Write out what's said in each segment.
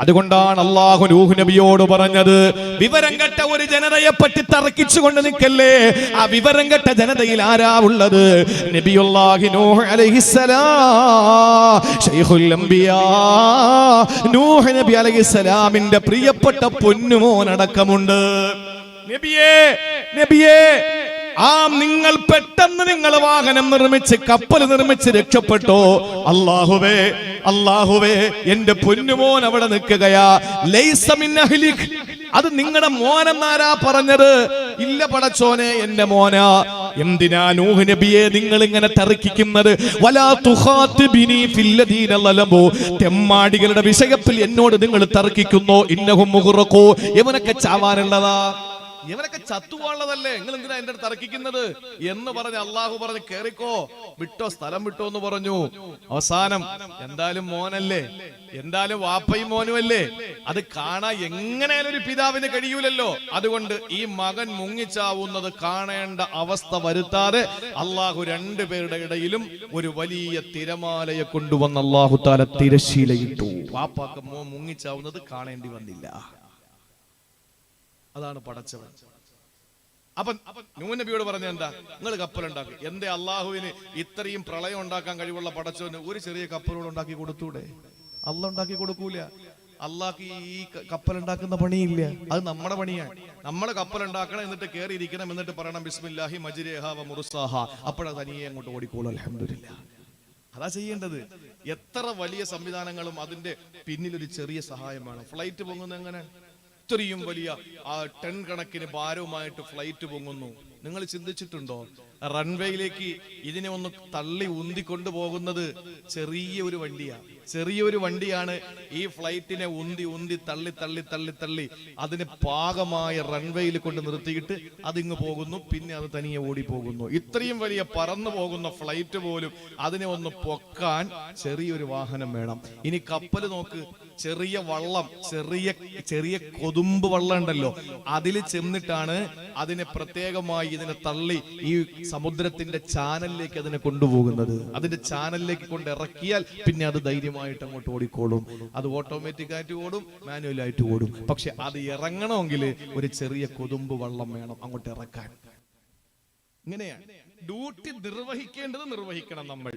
അതുകൊണ്ടാണ് അള്ളാഹു നൂഹ് നബിയോട് പറഞ്ഞത് വിവരം കെട്ട ഒരു ജനതയെ പറ്റി തർക്കിച്ചുകൊണ്ട് നിൽക്കല്ലേ? ആ വിവരം കെട്ട ജനതയിൽ ആരാ ഉള്ളത്? നബിയുല്ലാഹി നൂഹ് നൂഹ് നബി അലൈഹിസ്സലാമിന്റെ പ്രിയപ്പെട്ട പൊന്നുമോൻ അടക്കമുണ്ട് നബിയേ നബിയേ ആ നിങ്ങൾ പെട്ടെന്ന് നിങ്ങൾ വാഹനം നിർമ്മിച്ച് കപ്പൽ നിർമ്മിച്ച് രക്ഷപ്പെട്ടോ? അള്ളാഹുവേ അള്ളാഹുവേ എന്റെ പൊന്നുമോൻ അവിടെ നിൽക്കുകയാ. ലൈസ മിൻ അഹ്ലിക്. അത് നിങ്ങളുടെ മോനെന്നാരാ പറഞ്ഞത്? ഇല്ല പടച്ചോനെ എന്റെ മോന. എന്തിനാ നൂഹ് നബിയെ നിങ്ങൾ ഇങ്ങനെ തർക്കിക്കുന്നത് തെമ്മാടികളുടെ വിഷയത്തിൽ എന്നോട് നിങ്ങൾ തർക്കിക്കുന്നു. ഇന്നഹും മുഹുറക്കോ. ഇവനൊക്കെ ചാവാനുള്ളതാ? ഇവനൊക്കെ ചത്തുപോകാനുള്ളതല്ലേ? നിങ്ങൾ എന്തിനാ എന്റെ അടുത്ത് ഇറക്കിക്കുന്നത് എന്ന് പറഞ്ഞ് അള്ളാഹു പറഞ്ഞ് കേറിക്കോ. വിട്ടോ സ്ഥലം വിട്ടോ എന്ന് പറഞ്ഞു. അവസാനം എന്തായാലും മോനല്ലേ? എന്തായാലും വാപ്പയും മോനുമല്ലേ? അത് കാണാൻ എങ്ങനെയാലും ഒരു പിതാവിന് കഴിയൂലല്ലോ. അതുകൊണ്ട് ഈ മകൻ മുങ്ങിച്ചാവുന്നത് കാണേണ്ട അവസ്ഥ വരുത്താതെ അള്ളാഹു രണ്ടുപേരുടെ ഇടയിലും ഒരു വലിയ തിരമാലയെ കൊണ്ടുവന്ന അള്ളാഹു താല തിരശീലയിട്ടു വാപ്പാക്ക് മുങ്ങിച്ചാവുന്നത് കാണേണ്ടി വന്നില്ല. അതാണ് പടച്ചവൻ. അപ്പൊ ന്യൂനബിയോട് പറഞ്ഞ എന്താ? നിങ്ങൾ കപ്പലുണ്ടാക്കി എന്റെ അള്ളാഹുവിന് ഇത്രയും പ്രളയം ഉണ്ടാക്കാൻ കഴിവുള്ള പടച്ചവന് ഒരു ചെറിയ കപ്പലോട് ഉണ്ടാക്കി കൊടുത്തൂടെ? അല്ല ഉണ്ടാക്കി കൊടുക്കൂല. അള്ളാഹ് ഈ കപ്പലുണ്ടാക്കുന്ന പണിയില്ല. അത് നമ്മുടെ പണിയാണ്. നമ്മൾ കപ്പലുണ്ടാക്കണം എന്നിട്ട് കയറി ഇരിക്കണം എന്നിട്ട് പറയണം ബിസ്മില്ലാഹി മജിരേഹ വ മുർസാഹ. അപ്പോഴത് തനിയെ അങ്ങോട്ട് ഓടിക്കോളൂ. അലഹമില്ല അതാ ചെയ്യേണ്ടത്. എത്ര വലിയ സംവിധാനങ്ങളും അതിന്റെ പിന്നിലൊരു ചെറിയ സഹായമാണ് ഫ്ലൈറ്റ് പൊങ്ങുന്നത് എങ്ങനെ? ഇത്രയും വലിയ ആ ടൺ കണക്കിന് ഭാരവുമായിട്ട് ഫ്ലൈറ്റ് പൊങ്ങുന്നു. നിങ്ങൾ ചിന്തിച്ചിട്ടുണ്ടോ? റൺവേയിലേക്ക് ഇതിനെ ഒന്ന് തള്ളി ഉന്തി കൊണ്ടുപോകുന്നത് ചെറിയ ഒരു വണ്ടിയാ. ചെറിയൊരു വണ്ടിയാണ് ഈ ഫ്ലൈറ്റിനെ ഉന്തി ഉന്തി തള്ളി തള്ളി തള്ളി തള്ളി അതിന് പാകമായ റൺവേയിൽ കൊണ്ട് നിർത്തിയിട്ട് അതിങ്ങ് പോകുന്നു. പിന്നെ അത് തനിയെ ഓടി പോകുന്നു ഇത്രയും വലിയ പറന്നു പോകുന്ന ഫ്ലൈറ്റ് പോലും അതിനെ ഒന്ന് പൊക്കാൻ ചെറിയൊരു വാഹനം വേണം. ഇനി കപ്പൽ നോക്ക്. ചെറിയ വള്ളം ചെറിയ ചെറിയ കൊതുമ്പ് വള്ളം ഉണ്ടല്ലോ. അതിൽ ചെന്നിട്ടാണ് അതിനെ പ്രത്യേകമായി ഇതിനെ തള്ളി ഈ സമുദ്രത്തിന്റെ ചാനലിലേക്ക് അതിനെ കൊണ്ടുപോകുന്നത്. അതിന്റെ ചാനലിലേക്ക് കൊണ്ട് ഇറക്കിയാൽ പിന്നെ അത് ധൈര്യമായിട്ട് അങ്ങോട്ട് ഓടിക്കോളും. അത് ഓട്ടോമാറ്റിക് ആയിട്ട് ഓടും മാനുവൽ ആയിട്ട് ഓടും. പക്ഷെ അത് ഇറങ്ങണമെങ്കിൽ ഒരു ചെറിയ കൊതുമ്പ് വള്ളം വേണം അങ്ങോട്ട് ഇറക്കാൻ. ഇങ്ങനെയാണ്. ഡ്യൂട്ടി നിർവഹിക്കേണ്ടത് നിർവഹിക്കണം നമ്മൾ.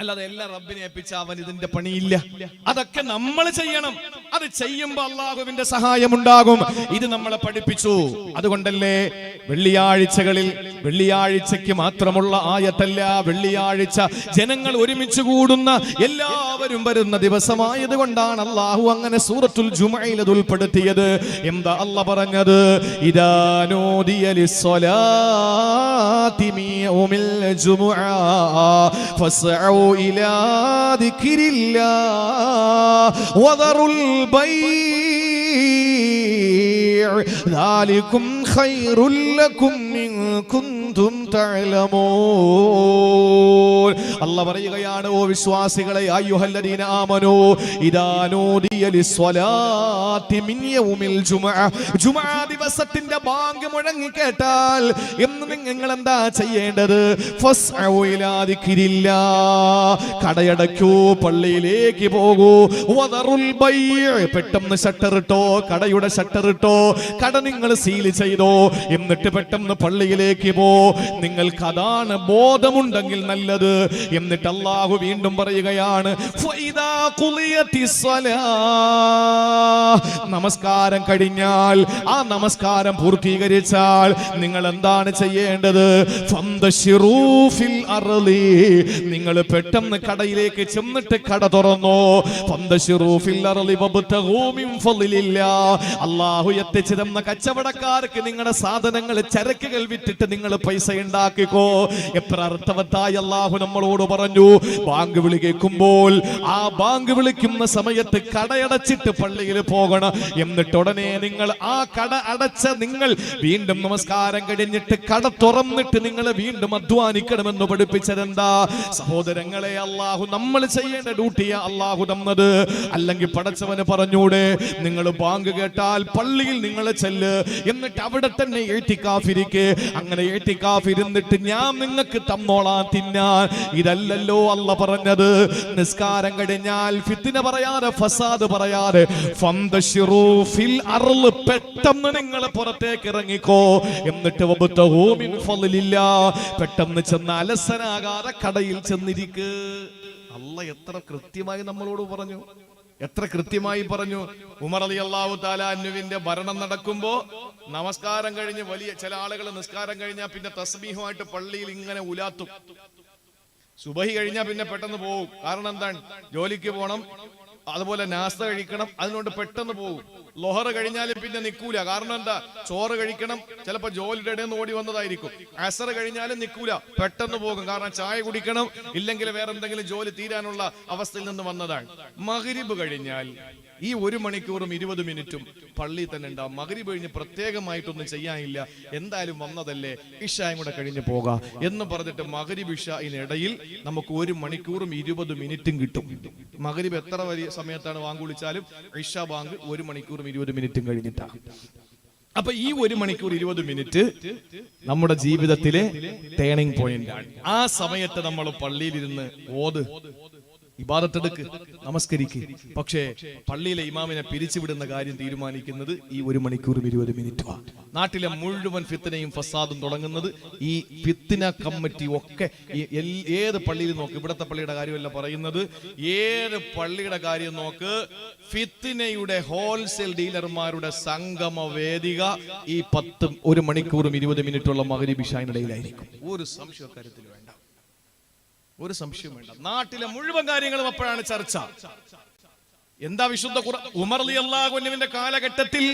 അല്ലാതെ എല്ലാ റബ്ബിനെ ഏൽപ്പിച്ച അവൻ ഇതിന്റെ പണിയില്ല. അതൊക്കെ നമ്മൾ ചെയ്യണം. അത് ചെയ്യുമ്പോ അള്ളാഹുവിന്റെ സഹായം ഉണ്ടാകും ഇത് നമ്മളെ പഠിപ്പിച്ചു. അതുകൊണ്ടല്ലേ വെള്ളിയാഴ്ചകളിൽ വെള്ളിയാഴ്ചക്ക് മാത്രമുള്ള ആയത്തല്ല വെള്ളിയാഴ്ച ജനങ്ങൾ ഒരുമിച്ച് കൂടുന്ന എല്ലാവരും വരുന്ന ദിവസമായത് കൊണ്ടാണ് അള്ളാഹു അങ്ങനെ സൂറത്തുൽ ജുമയിൽ അത് ഉൾപ്പെടുത്തിയത്. എന്താ അല്ല പറഞ്ഞത്? ഇതാനോദിയലി നൂദിയ يوم الجمعة فاسعوا إلى ذكر الله وذروا البيع ذلكم അല്ല പറയുകയാണ് ഓ വിശ്വാസികളെ ആയുഹല്ലദീന ആമനോ ഇദാനോദിയ ലിസ്വലാത്തി മിൻയൗമിൽ ജുമഅ. ജുമഅ ദിവസത്തിന്റെ ബാങ്ക് മുഴങ്ങി കേട്ടാൽ എന്ന് നിങ്ങൾ എന്താ ചെയ്യേണ്ടത്? ഫസ്അഉ ഇലാ ദിക്രില്ലാ. കടയടക്കൂ പള്ളിയിലേക്ക് പോകൂ. വദറുൽ ബൈ പെട്ടെന്ന് ഷട്ടർ ഇട്ടോ കടയുടെ ഷട്ടർ ഇട്ടോ കട നിങ്ങൾ സീൽ ചെയ്തോ എന്നിട്ട് പെട്ടെന്ന് പള്ളിയിലേക്ക് പോ നിങ്ങൾക്ക് അതാണ് ബോധമുണ്ടെങ്കിൽ നല്ലത് എന്നിട്ട് അള്ളാഹു വീണ്ടും പറയുകയാണ്. നമസ്കാരം കഴിഞ്ഞാൽ ആ നമസ്കാരം പൂർത്തീകരിച്ചാൽ നിങ്ങൾ എന്താണ് ചെയ്യേണ്ടത്. നിങ്ങൾ പെട്ടെന്ന് കടയിലേക്ക് ചെന്നിട്ട് കട തുറന്നു. അള്ളാഹു എത്തിച്ചു തന്ന കച്ചവടക്കാർക്ക് നിങ്ങളുടെ സാധനങ്ങൾ ചരക്കുകൾ വിറ്റിട്ട് നിങ്ങൾ പൈസ ഉണ്ടാക്കിക്കോ. എത്ര അർത്ഥവത്തായി അള്ളാഹു നമ്മളോട് പറഞ്ഞു. ബാങ്ക് വിളി കേൾക്കുമ്പോൾ ആ ബാങ്ക് വിളിക്കുന്ന സമയത്ത് കടയടച്ചിട്ട് പള്ളിയിൽ പോകണം. എന്നിട്ട് ഉടനെ നിങ്ങൾ ആ കട അടച്ച നിങ്ങൾ വീണ്ടും നമസ്കാരം കഴിഞ്ഞിട്ട് കട തുറന്നിട്ട് നിങ്ങൾ വീണ്ടും അധ്വാനിക്കണമെന്ന് പഠിപ്പിച്ചതെന്താ? സഹോദരങ്ങളെ അള്ളാഹു നമ്മൾ ചെയ്യേണ്ട ഡ്യൂട്ടിയ അള്ളാഹു തന്നത്. അല്ലെങ്കിൽ പടച്ചവന് പറഞ്ഞൂടെ നിങ്ങൾ ബാങ്ക് കേട്ടാൽ പള്ളിയിൽ നിങ്ങൾ ചെല്ല്. എന്നിട്ട് അവിടെ തന്നെ എഴുത്തിക്കാഫിരിക്കെ അങ്ങനെ എഴുത്തിക്കാഫിരുന്നിട്ട് ഞാൻ നിങ്ങൾക്ക് തന്നോളാ തിന്നാൻ. ഇതല്ലല്ലോ അല്ല പറഞ്ഞത്. നിസ്കാരം കഴിഞ്ഞാൽ ഫിത്തിന പറയാതെ ഫസാദ് പറയാതെ ഫിൽ നിങ്ങൾ പുറത്തേക്ക് ഇറങ്ങിക്കോ. എന്നിട്ട്. പെട്ടെന്ന് ചെന്ന് അലസനാകാതെ കടയിൽ ചെന്നിരിക്കുക അല്ല എത്ര കൃത്യമായി നമ്മളോട് പറഞ്ഞു. എത്ര കൃത്യമായി പറഞ്ഞു? ഉമർ അലി അള്ളാഹു താലാന്നുവിന്റെ ഭരണം നടക്കുമ്പോ നമസ്കാരം കഴിഞ്ഞ് വലിയ ചില ആളുകൾ നിസ്കാരം കഴിഞ്ഞാൽ പിന്നെ തസ്ബീഹുമായിട്ട് പള്ളിയിൽ ഇങ്ങനെ ഉലാത്തും. സുബഹി കഴിഞ്ഞാൽ പിന്നെ പെട്ടെന്ന് പോകും കാരണം എന്താണ്? ജോലിക്ക് പോകണം അതുപോലെ നാസ്ത കഴിക്കണം അതിനോട് പെട്ടെന്ന് പോകും ലോഹറ് കഴിഞ്ഞാലും പിന്നെ നിൽക്കൂല കാരണം എന്താ? ചോറ് കഴിക്കണം ചിലപ്പോൾ ജോലിയുടെ ഇടയിൽ നിന്ന് ഓടി വന്നതായിരിക്കും. അസർ കഴിഞ്ഞാലും നിൽക്കൂല പെട്ടെന്ന് പോകും. കാരണം ചായ കുടിക്കണം ഇല്ലെങ്കിൽ വേറെ എന്തെങ്കിലും ജോലി തീരാനുള്ള അവസ്ഥയിൽ നിന്ന് വന്നതാണ്. മകരിബ് കഴിഞ്ഞാൽ ഈ ഒരു മണിക്കൂറും ഇരുപത് മിനിറ്റും പള്ളി തന്നെ ഉണ്ടാവും. മകരി കഴിഞ്ഞ് പ്രത്യേകമായിട്ടൊന്നും ചെയ്യാനില്ല. എന്തായാലും വന്നതല്ലേ ഇഷായും കൂടെ കഴിഞ്ഞ് പോകാം എന്ന് പറഞ്ഞിട്ട് മകരിബ് ഇഷയിനിടയിൽ നമുക്ക് ഒരു മണിക്കൂറും ഇരുപത് മിനിറ്റും കിട്ടും. മകരിബ് എത്ര വലിയ സമയത്താണ് വാങ്കുളിച്ചാലും ഇഷ ബാങ്ക് ഒരു മണിക്കൂറും ഇരുപത് മിനിറ്റും കഴിഞ്ഞിട്ടാണ് അപ്പൊ ഈ ഒരു മണിക്കൂർ ഇരുപത് മിനിറ്റ് നമ്മുടെ ജീവിതത്തിലെ ടേണിംഗ് പോയിന്റ് ആണ്. ആ സമയത്ത് നമ്മൾ പള്ളിയിലിരുന്ന് ഓത്. ഇബാദത്തെടുക്ക് നമസ്കരിക്ക്. പക്ഷേ പള്ളിയിലെ ഇമാമിനെ പിരിച്ചുവിടുന്ന കാര്യം തീരുമാനിക്കുന്നത് ഈ ഒരു മണിക്കൂറും ഇരുപത് മിനിറ്റുമാണ്. നാട്ടിലെ മുഴുവൻ ഫിത്തനയും ഫസാദും തുടങ്ങുന്നത് ഈ ഫിത്തിന കമ്മിറ്റി ഒക്കെ ഏത് പള്ളിയിൽ നോക്ക് ഇവിടത്തെ പള്ളിയുടെ കാര്യമല്ല പറയുന്നത് ഏത് പള്ളിയുടെ കാര്യം നോക്ക് ഫിത്തിനയുടെ ഹോൾസെയിൽ ഡീലർമാരുടെ സംഗമ വേദിക ഈ പത്തും ഒരു മണിക്കൂറും ഇരുപത് മിനിറ്റുള്ള മകരി ബിഷാനിടയിലായിരിക്കും ഒരു സംശയ കാര്യത്തിൽ വേണ്ട. ഒരു സംശയം വേണ്ട. നാട്ടിലെ മുഴുവൻ കാര്യങ്ങളും അപ്പോഴാണ് ചർച്ച. എന്താ വിശുദ്ധ ഉമർ അലി അള്ളാഹുവിന്റെ കാലഘട്ടത്തിൽ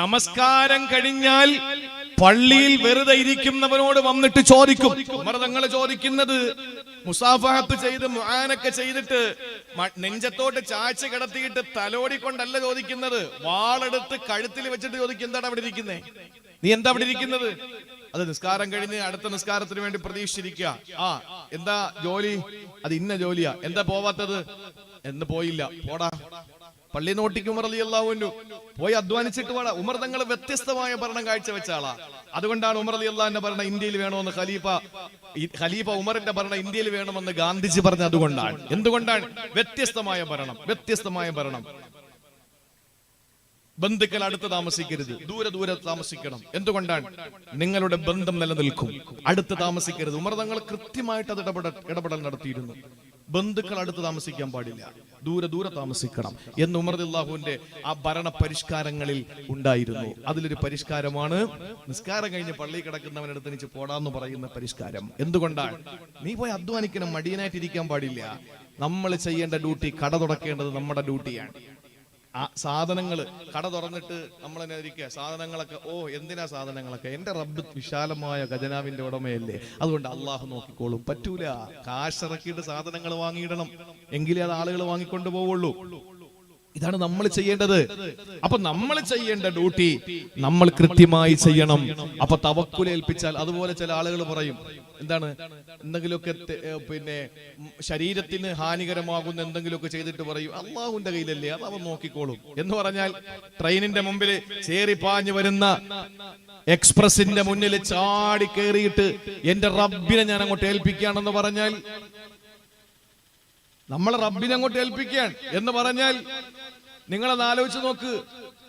നമസ്കാരം കഴിഞ്ഞാൽ പള്ളിയിൽ വെറുതെ ഇരിക്കുന്നവനോട് വന്നിട്ട് ചോദിക്കും. ഉമർ തങ്ങൾ ചോദിക്കുന്നത് മുസാഫാത്ത് ചെയ്ത് മാനൊക്കെ ചെയ്തിട്ട് നെഞ്ചത്തോട്ട് ചാച്ച കിടത്തിയിട്ട് തലോടിക്കൊണ്ടല്ല ചോദിക്കുന്നത്. വാളെടുത്ത് കഴുത്തിൽ വെച്ചിട്ട് ചോദിക്കും. എന്താണ് അവിടെ ഇരിക്കുന്നേ? നീ എന്താ അവിടെ ഇരിക്കുന്നത്? അത് നിസ്കാരം കഴിഞ്ഞ് അടുത്ത നിസ്കാരത്തിന് വേണ്ടി പ്രതീക്ഷിച്ചിരിക്കുക. ആ എന്താ ജോലി? അത് ഇന്ന ജോലിയാ. എന്താ പോവാത്തത്? എന്ന് പോയില്ല. പോടാ. പള്ളി നോട്ടിക്ക് ഉമർ അലി അള്ളാഹുവിനു പോയി അധ്വാനിച്ചിട്ട് വേണം ഉമർ തങ്ങൾ വ്യത്യസ്തമായ ഭരണം കാഴ്ചവെച്ച ആളാ. അതുകൊണ്ടാണ് ഉമർ അലി അള്ളാഹിന്റെ ഭരണം ഇന്ത്യയിൽ വേണമെന്ന് ഖലീഫ ഖലീഫ ഉമറിന്റെ ഭരണം ഇന്ത്യയിൽ വേണമെന്ന് ഗാന്ധിജി പറഞ്ഞ അതുകൊണ്ടാണ്. എന്തുകൊണ്ടാണ്? വ്യത്യസ്തമായ ഭരണം. വ്യത്യസ്തമായ ഭരണം. ബന്ധുക്കൾ അടുത്ത് താമസിക്കരുത്. ദൂരെ ദൂരെ താമസിക്കണം. എന്തുകൊണ്ടാണ്? നിങ്ങളുടെ ബന്ധം നിലനിൽക്കും. അടുത്ത് താമസിക്കരുത്. ഉമർ തങ്ങൾ കൃത്യമായിട്ട് അത് ഇടപെടൽ ഇടപെടൽ നടത്തിയിരുന്നു. ബന്ധുക്കൾ അടുത്ത് താമസിക്കാൻ പാടില്ല. ദൂരെ ദൂരെ താമസിക്കണം എന്ന് ഉമർ അള്ളാഹുവിന്റെ ആ ഭരണ പരിഷ്കാരങ്ങളിൽ ഉണ്ടായിരുന്നു. അതിലൊരു പരിഷ്കാരമാണ് നിസ്കാരം കഴിഞ്ഞ് പള്ളി കിടക്കുന്നവനടുത്ത് എനിക്ക് പോടാന്ന് പറയുന്ന പരിഷ്കാരം. എന്തുകൊണ്ടാണ്? നീ പോയി അധ്വാനിക്കണം. മടിയനായിട്ടിരിക്കാൻ പാടില്ല. നമ്മൾ ചെയ്യേണ്ട ഡ്യൂട്ടി കട തുടക്കേണ്ടത് നമ്മുടെ ഡ്യൂട്ടിയാണ്. സാധനങ്ങൾ കട തുറന്നിട്ട് നമ്മളെന്നെ ഇരിക്കുക. സാധനങ്ങളൊക്കെ ഓ എന്തിനാ സാധനങ്ങളൊക്കെ? എന്റെ റബ്ബ് വിശാലമായ ഖജനാവിന്റെ ഉടമയല്ലേ. അതുകൊണ്ട് അള്ളാഹു നോക്കിക്കോളും. പറ്റൂല. കാശിറക്കിയിട്ട് സാധനങ്ങൾ വാങ്ങിയിടണം. എങ്കിലേ അത് ആളുകൾ വാങ്ങിക്കൊണ്ട് പോവുള്ളൂ. ഇതാണ് നമ്മൾ ചെയ്യേണ്ടത്. അപ്പൊ നമ്മൾ ചെയ്യേണ്ട ഡ്യൂട്ടി നമ്മൾ കൃത്യമായി ചെയ്യണം. അപ്പൊ തവക്കുലേൽപ്പിച്ചാൽ അതുപോലെ ചില ആളുകൾ പറയും എന്താണ്? എന്തെങ്കിലുമൊക്കെ പിന്നെ ശരീരത്തിന് ഹാനികരമാകുന്ന എന്തെങ്കിലുമൊക്കെ ചെയ്തിട്ട് പറയും അള്ളാഹുന്റെ കയ്യിലല്ലേ അത് അവൻ നോക്കിക്കോളും എന്ന് പറഞ്ഞാൽ ട്രെയിനിന്റെ മുമ്പിൽ ചേറി പാഞ്ഞു വരുന്ന എക്സ്പ്രസിന്റെ മുന്നിൽ ചാടി കയറിയിട്ട് എന്റെ റബ്ബിനെ ഞാൻ അങ്ങോട്ട് ഏൽപ്പിക്കുകയാണെന്ന് പറഞ്ഞാൽ നമ്മളെ റബ്ബിനെ അങ്ങോട്ട് ഏൽപ്പിക്കുകയാണ് എന്ന് പറഞ്ഞാൽ നിങ്ങളെ ആലോചിച്ച് നോക്ക്.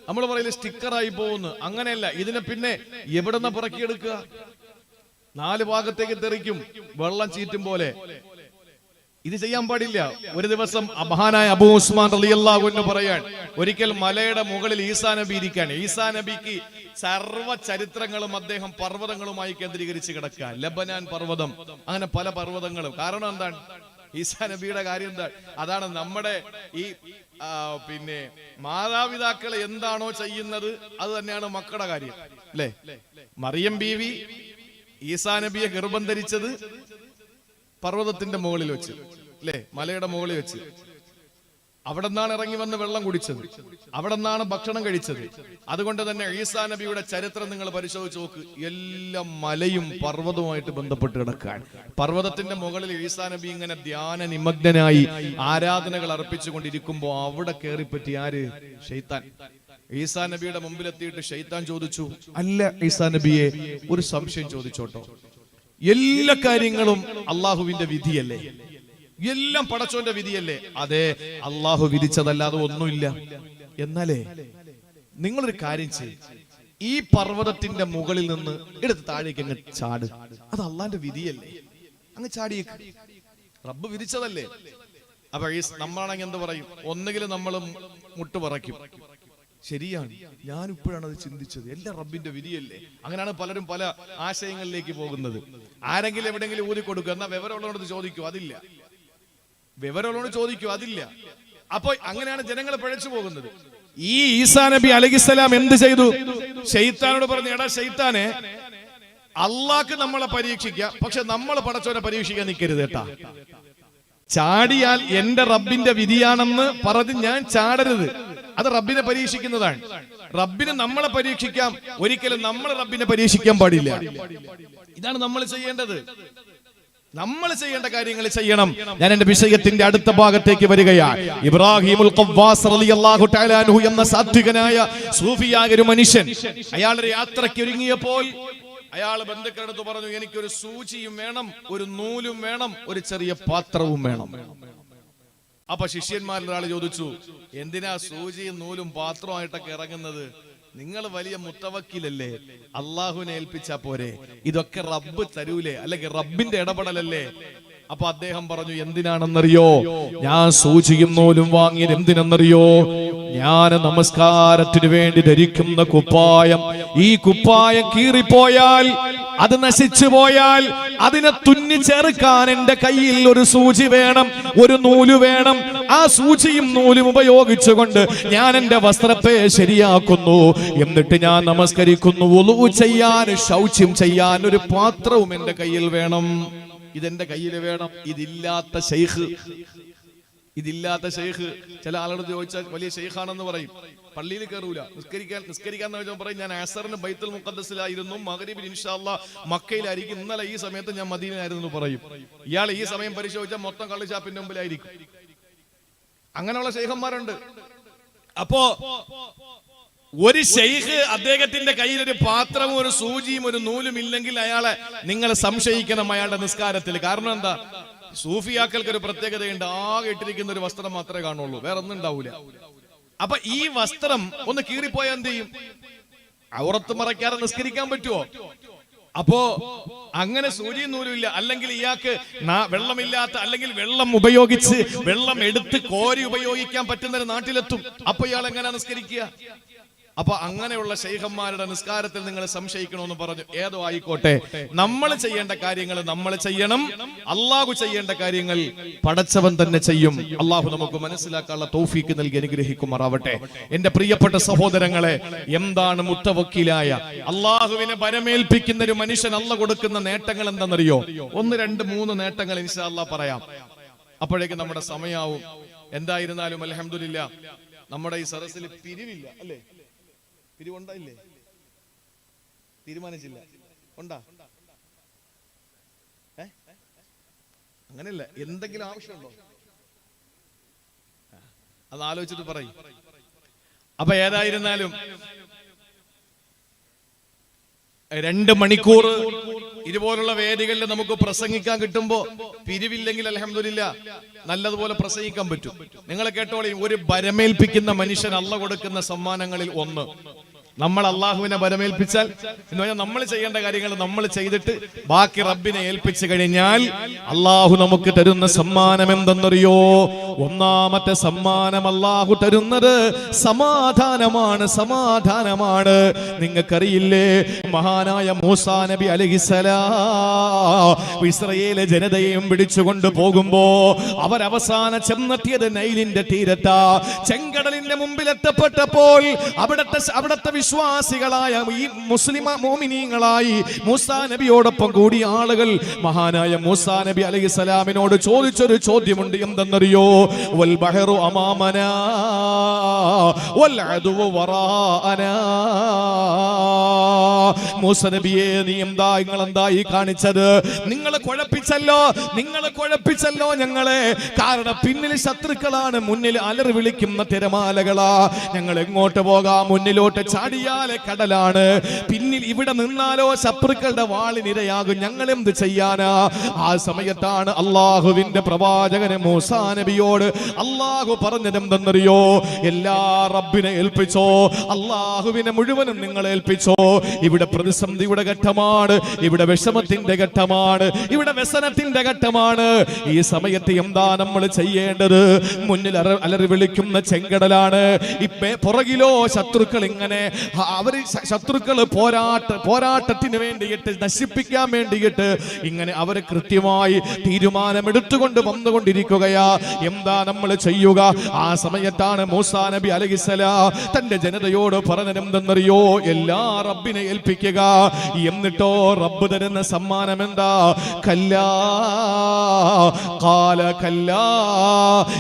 നമ്മൾ പറയില്ല സ്റ്റിക്കറായി പോകുന്നു. അങ്ങനെയല്ല. ഇതിനെ പിന്നെ എവിടെന്ന് പുറക്കിയെടുക്കുക? നാല് ഭാഗത്തേക്ക് തെറിക്കും വെള്ളം ചീറ്റും പോലെ. ഇത് ചെയ്യാൻ പാടില്ല. ഒരു ദിവസം അബഹാനായ അബൂ ഉസ്മാൻ റളിയല്ലാഹു അൻഹു പറയാൻ ഒരിക്കൽ മലയുടെ മുകളിൽ ഈസാ നബി ഇരിക്കാൻ ഈസാ നബിക്ക് സർവ ചരിത്രങ്ങളും അദ്ദേഹം പർവതങ്ങളുമായി കേന്ദ്രീകരിച്ച് കിടക്കുക ലബനാൻ പർവതം. അങ്ങനെ പല പർവതങ്ങളും. കാരണം എന്താണ്? ഈസാ നബിയുടെ കാര്യം എന്താ അതാണ് നമ്മുടെ ഈ പിന്നെ മാതാപിതാക്കൾ എന്താണോ ചെയ്യുന്നത് അത് തന്നെയാണ് മക്കളുടെ കാര്യം. അല്ലേ? മറിയം ബീവി ഈസാ നബിയെ ഗർഭം ധരിച്ചത് പർവതത്തിന്റെ മുകളിൽ വെച്ച്. അല്ലേ? മലയുടെ മുകളിൽ വെച്ച്. അവിടെ നിന്നാണ് ഇറങ്ങി വന്ന് വെള്ളം കുടിച്ചത്. അവിടെ നിന്നാണ് ഭക്ഷണം കഴിച്ചത്. അതുകൊണ്ട് തന്നെ ഈസാ നബിയുടെ ചരിത്രം നിങ്ങൾ പരിശോധിച്ച് നോക്ക്. എല്ലാ മലയും പർവതവുമായിട്ട് ബന്ധപ്പെട്ട് കിടക്കാൻ പർവതത്തിന്റെ മുകളിൽ ഈസാ നബി ഇങ്ങനെ ധ്യാന നിമഗ്നനായി ആരാധനകൾ അർപ്പിച്ചുകൊണ്ടിരിക്കുമ്പോൾ അവിടെ കയറിപ്പറ്റി ആര്? ഷെയ്ത്താൻ ഈസാ നബിയുടെ മുമ്പിലെത്തിയിട്ട് ഷെയ്ത്താൻ ചോദിച്ചു അല്ല ഈസാ നബിയെ ഒരു സംശയം ചോദിച്ചോട്ടോ. എല്ലാ കാര്യങ്ങളും അള്ളാഹുവിന്റെ വിധിയല്ലേ? എല്ലാം പടച്ചോന്റെ വിധിയല്ലേ? അതെ അള്ളാഹു വിധിച്ചതല്ലാതെ ഒന്നുമില്ല. എന്നാലേ നിങ്ങളൊരു കാര്യം ചെയ്യും. ഈ പർവതത്തിന്റെ മുകളിൽ നിന്ന് എടുത്ത് താഴേക്ക് അങ്ങ് ചാട്. അത് അള്ളാന്റെ വിധിയല്ലേ? അങ്ങ് ചാടിയേക്ക്. റബ്ബ് വിധിച്ചതല്ലേ? അപ്പൊ ഈ നമ്മളാണെങ്കിൽ എന്ത് പറയും? ഒന്നുകിൽ നമ്മളും മുട്ട് പറയ്ക്കും. ശരിയാണ്. ഞാൻ ഇപ്പോഴാണ് അത് ചിന്തിച്ചത്. എല്ലാ റബ്ബിന്റെ വിധിയല്ലേ? അങ്ങനെയാണ് പലരും പല ആശയങ്ങളിലേക്ക് പോകുന്നത്. ആരെങ്കിലും എവിടെയെങ്കിലും ഊതി കൊടുക്കുക എന്നാ വിവരമുള്ളവരോട് ചോദിക്കും. അതില്ല. വിവരമുള്ളവരോട് ചോദിക്കൂ അതില്ല. അപ്പൊ അങ്ങനെയാണ് ജനങ്ങൾ പഴച്ചു പോകുന്നത്. ഈ ഈസാ നബി അലഹിസ്സലാം എന്ത് ചെയ്തു? ഷെയ്ത്താനോട് പറഞ്ഞു എടാ ഷെയ്ത്താനെ അള്ളാക്ക് നമ്മളെ പരീക്ഷിക്കാം. പക്ഷെ നമ്മൾ പടച്ചോനെ പരീക്ഷിക്കാൻ നിൽക്കരുത് കേട്ടാ. ചാടിയാൽ എന്റെ റബ്ബിന്റെ വിധിയാണെന്ന് പറഞ്ഞ് ഞാൻ ചാടരുത്. അത് റബ്ബിനെ പരീക്ഷിക്കുന്നതാണ്. റബ്ബിനെ നമ്മളെ പരീക്ഷിക്കാം. ഒരിക്കലും നമ്മൾ റബ്ബിനെ പരീക്ഷിക്കാൻ പാടില്ല. ഇതാണ് നമ്മൾ ചെയ്യേണ്ടത്. നമ്മൾ ചെയ്യേണ്ട കാര്യങ്ങൾ ചെയ്യണം. ഞാൻ എന്റെ വിഷയത്തിന്റെ അടുത്ത ഭാഗത്തേക്ക് വരികയാണ്. ഇബ്രാഹിമുൽ എന്ന സാത്വികനായ സൂഫിയായ ഒരു മനുഷ്യൻ. അയാളുടെ യാത്രയ്ക്ക് ഒരുങ്ങിയപ്പോൾ അയാൾ ബന്ധുക്കളടുത്ത് പറഞ്ഞു എനിക്കൊരു സൂചിയും വേണം ഒരു നൂലും വേണം ഒരു ചെറിയ പാത്രവും വേണം. അപ്പൊ ശിഷ്യന്മാരിൽ ഒരാൾ ചോദിച്ചു എന്തിനാ സൂചിയും നൂലും പാത്രമായിട്ടൊക്കെ ഇറങ്ങുന്നത്? നിങ്ങൾ വലിയ മുത്തവക്കിലല്ലേ? അള്ളാഹുവിനെ ഏൽപ്പിച്ചാ പോരെ. ഇതൊക്കെ റബ്ബ് തരൂലേ അല്ലെങ്കിൽ റബ്ബിന്റെ ഇടപെടലല്ലേ? അപ്പൊ അദ്ദേഹം പറഞ്ഞു എന്തിനാണെന്നറിയോ? ഞാൻ സൂചിയും നൂലും വാങ്ങിയത് എന്തിനെന്നറിയോ? ഞാൻ നമസ്കാരത്തിന് വേണ്ടി ധരിക്കുന്ന കുപ്പായം. ഈ കുപ്പായം കീറിപ്പോയാൽ അത് നശിച്ചു പോയാൽ അതിനെ തുന്നിച്ചേർക്കാൻ എന്റെ കയ്യിൽ ഒരു സൂചി വേണം ഒരു നൂൽ വേണം. ആ സൂചിയും നൂലും ഉപയോഗിച്ചുകൊണ്ട് ഞാൻ എന്റെ വസ്ത്രത്തെ ശരിയാക്കുന്നു. എന്നിട്ട് ഞാൻ നമസ്കരിക്കുന്നു. ഒലുവ് ചെയ്യാൻ ശൗച്യം ചെയ്യാൻ ഒരു പാത്രവും എന്റെ കയ്യിൽ വേണം. ഇതെന്റെ കയ്യിൽ വേണം. ഇതില്ലാത്ത ഷെയ്ഖ് ഇതില്ലാത്ത ഷെയ്ഖ് ചില ആളുകൾ ചോദിച്ചാൽ വലിയ ഷെയ്ഖാണെന്ന് പറയും. പള്ളിയിൽ കയറൂല നിസ്കരിക്കാൻ നിസ്കരിക്കാൻ പറയും ഞാൻ ആസറിന് ബൈത്തുൽ മുഖദ്സിലായിരുന്നു മകരീബിൻ ഇൻഷാല്ല മക്കയിലായിരിക്കും. ഇന്നലെ ഈ സമയത്ത് ഞാൻ മദീനായിരുന്നു എന്ന് പറയും. ഇയാൾ ഈ സമയം പരിശോധിച്ചാൽ മൊത്തം കള്ളിച്ചാപ്പിന്റെ മുമ്പിലായിരിക്കും. അങ്ങനെയുള്ള ഷെയ്ഖന്മാരുണ്ട് അപ്പോ ഒരു ഷെയ്ഖ് അദ്ദേഹത്തിന്റെ കയ്യിൽ ഒരു പാത്രവും ഒരു സൂചിയും ഒരു നൂലും ഇല്ലെങ്കിൽ അയാളെ നിങ്ങൾ സംശയിക്കണം അയാളുടെ നിസ്കാരത്തിൽ. കാരണം എന്താ? സൂഫിയാക്കൾക്ക് ഒരു പ്രത്യേകതയുണ്ട്. ആകെ ഇട്ടിരിക്കുന്ന ഒരു വസ്ത്രം മാത്രമേ കാണുള്ളൂ. വേറെ ഒന്നും ഉണ്ടാവൂല. അപ്പൊ ഈ വസ്ത്രം ഒന്ന് കീറിപ്പോയാൽ എന്ത് ചെയ്യും? ഔറത്ത് മറയ്ക്കാതെ നിസ്കരിക്കാൻ പറ്റുമോ അപ്പോ അങ്ങനെ സൂര്യൻ നൂലില്ല അല്ലെങ്കിൽ ഇയാൾക്ക് വെള്ളമില്ലാത്ത അല്ലെങ്കിൽ വെള്ളം ഉപയോഗിച്ച് വെള്ളം എടുത്ത് കോരി ഉപയോഗിക്കാൻ പറ്റുന്ന ഒരു നാട്ടിലെത്തും. അപ്പൊ ഇയാൾ എങ്ങനെ നിസ്കരിക്കുക? അപ്പൊ അങ്ങനെയുള്ള ശൈഖന്മാരുടെ നിസ്കാരത്തിൽ നിങ്ങൾ സംശയിക്കണമെന്ന് പറഞ്ഞു. ഏതോ ആയിക്കോട്ടെ. നമ്മൾ ചെയ്യേണ്ട കാര്യങ്ങൾ നമ്മൾ ചെയ്യണം. അള്ളാഹു ചെയ്യേണ്ട കാര്യങ്ങൾ പടച്ചവൻ തന്നെ ചെയ്യും. അള്ളാഹു നമുക്ക് മനസ്സിലാക്കാനുള്ള തോഫീക്ക് നൽകി അനുഗ്രഹിക്കുമാറാവട്ടെ. എന്റെ പ്രിയപ്പെട്ട സഹോദരങ്ങളെ എന്താണ് മുത്തവക്കിലായ? അള്ളാഹുവിനെ പരമേൽപ്പിക്കുന്ന ഒരു മനുഷ്യൻ അല്ല കൊടുക്കുന്ന നേട്ടങ്ങൾ എന്താണെന്നറിയോ? ഒന്ന് രണ്ട് മൂന്ന് നേട്ടങ്ങൾ ഇൻഷാ പറയാം. അപ്പോഴേക്ക് നമ്മുടെ സമയാവും. എന്തായിരുന്നാലും അലഹമില്ല നമ്മുടെ ഈ സദസ്സിൽ പിരിവില്ല അല്ലേ? പിരിവുണ്ടായില്ലേ? തീരുമാനിച്ചില്ല. ഉണ്ടാ? ഏ? അങ്ങനെയല്ല എന്തെങ്കിലും ആവശ്യമുണ്ടോ? അത് ആലോചിച്ചിട്ട് പറയും. അപ്പൊ ഏതായിരുന്നാലും രണ്ട് മണിക്കൂർ ഇതുപോലുള്ള വേദികളിൽ നമുക്ക് പ്രസംഗിക്കാൻ കിട്ടുമ്പോ പിരിവില്ലെങ്കിൽ അലഹമില്ല നല്ലതുപോലെ പ്രസംഗിക്കാൻ പറ്റും. നിങ്ങൾ കേട്ടോളി ഒരു ഭരമേൽപ്പിക്കുന്ന മനുഷ്യൻ അല്ല കൊടുക്കുന്ന സമ്മാനങ്ങളിൽ ഒന്ന്. നമ്മൾ അള്ളാഹുവിനെ ബരമേൽപ്പിച്ചാൽ എന്ന് പറഞ്ഞാൽ നമ്മൾ ചെയ്യേണ്ട കാര്യങ്ങൾ നമ്മൾ ചെയ്തിട്ട് ബാക്കി റബ്ബിനെ ഏൽപ്പിച്ചു കഴിഞ്ഞാൽ അള്ളാഹു നമുക്ക് തരുന്ന സമ്മാനം എന്തെന്നറിയോ? ഒന്നാമത്തെ സമ്മാനം അള്ളാഹു തരുന്നത് സമാധാനമാണ് സമാധാനമാണ്. നിങ്ങൾക്കറിയില്ലേ? മഹാനായ മൂസാ നബി അലഹിസലാ ഇസ്രയേലെ ജനതയെയും പിടിച്ചുകൊണ്ട് പോകുമ്പോ അവരവസാന ചെന്നെത്തിയത് നൈലിന്റെ തീരത്താ. ചെങ്കടലിന്റെ മുമ്പിൽ എത്തപ്പെട്ടപ്പോൾ അവിടത്തെ അവിടത്തെ വിശ്വാസികളായ ഈ മുസ്ലിം മോമിനീങ്ങളായി മൂസാ നബിയോടൊപ്പം കൂടി ആളുകൾ മഹാനായ മൂസാ നബി അലൈഹി സ്വലാമിനോട് ചോദിച്ചൊരു ചോദ്യമുണ്ട്. എന്തെന്നറിയോ? വൽ ബഹറു അമാമനാ വൽ അദുവു വറാഅനാ. മൂസ നബിയെ നീ എന്താ നിങ്ങൾ എന്താ ഈ കാണിച്ചത്? നിങ്ങൾ കുഴപ്പ കുഴപ്പിച്ചല്ലോ. നിങ്ങൾ കുഴപ്പിച്ചല്ലോ ഞങ്ങളെ. കാരണം പിന്നിൽ ശത്രുക്കളാണ് മുന്നിൽ അലറി വിളിക്കുന്ന തിരമാലകളാ. ഞങ്ങൾ എങ്ങോട്ട് പോകാം? മുന്നിലോട്ട് ചാടിയാലെ കടലാണ്. പിന്നിൽ ഇവിടെ നിന്നാലോ ശത്രുക്കളുടെ വാളിനിരയാകും. ഞങ്ങൾ എന്ത് ചെയ്യാനാ? ആ സമയത്താണ് അള്ളാഹുവിന്റെ പ്രവാചകന് മൂസാ നബിയോട് അള്ളാഹു പറഞ്ഞതെന്തെന്നറിയോ? എല്ലാ റബ്ബിനെ ഏൽപ്പിച്ചോ അള്ളാഹുവിനെ മുഴുവനും നിങ്ങൾ ഏൽപ്പിച്ചോ. ഇവിടെ പ്രതിസന്ധിയുടെ ഘട്ടമാണ് ഇവിടെ വിഷമത്തിന്റെ ഘട്ടമാണ് ഇവിടെ വ്യസനത്തിന്റെ ഘട്ടമാണ്. ഈ സമയത്ത് എന്താ നമ്മൾ ചെയ്യേണ്ടത്? മുന്നിൽ അലറി വിളിക്കുന്ന ചെങ്കടലാണ്. ഇപ്പേ പുറകിലോ ശത്രുക്കൾ ഇങ്ങനെ അവർ ശത്രുക്കൾ പോരാട്ട പോരാട്ടത്തിന് വേണ്ടിയിട്ട് നശിപ്പിക്കാൻ വേണ്ടിയിട്ട് ഇങ്ങനെ അവർ കൃത്യമായി തീരുമാനമെടുത്തുകൊണ്ട് വന്നുകൊണ്ടിരിക്കുകയാ. എന്താ നമ്മൾ ചെയ്യുക? ആ സമയത്താണ് മൂസാ നബി അലഹിസല തന്റെ ജനതയോട് പറഞ്ഞതെന്തെന്നറിയോ എല്ലാ റബ്ബിനെ ഏൽപ്പിക്കുക. എന്നിട്ടോ റബ്ബ് തരുന്ന സമ്മാനം എന്താ കല്ലാ കാല കല്ല.